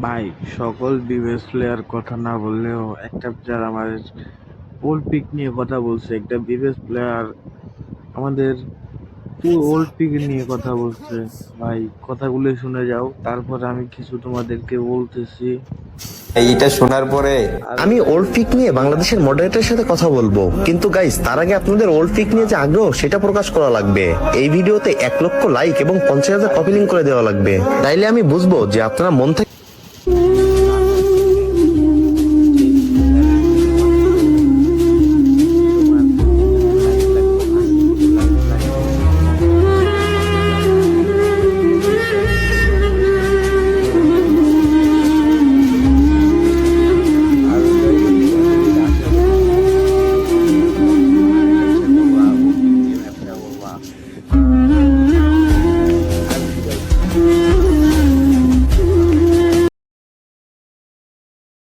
ভাই সকল বিবেস প্লেয়ার কথা না বললেও একটা প্লেয়ার আমাদের ওল্ড পিক নিয়ে কথা বলছে একটা বিবেস প্লেয়ার আমাদের ওল্ড পিক নিয়ে কথা বলছে? ভাই কথাগুলো শুনে যাও তারপরে আমি কিছু তোমাদেরকে বলতেছি। এইটা শোনার পরে আমি ওল্ড পিক নিয়ে বাংলাদেশের মডারেটরের সাথে কথা বলব। কিন্তু গাইস তার আগে আপনাদের ওল্ড পিক নিয়ে যে আগ্রহ সেটা প্রকাশ করা লাগবে। এই ভিডিওতে এক লক্ষ লাইক এবং পঞ্চাশ হাজার কপি লিঙ্ক করে দেওয়া লাগবে। তাইলে আমি বুঝব যে আপনারা মন থেকে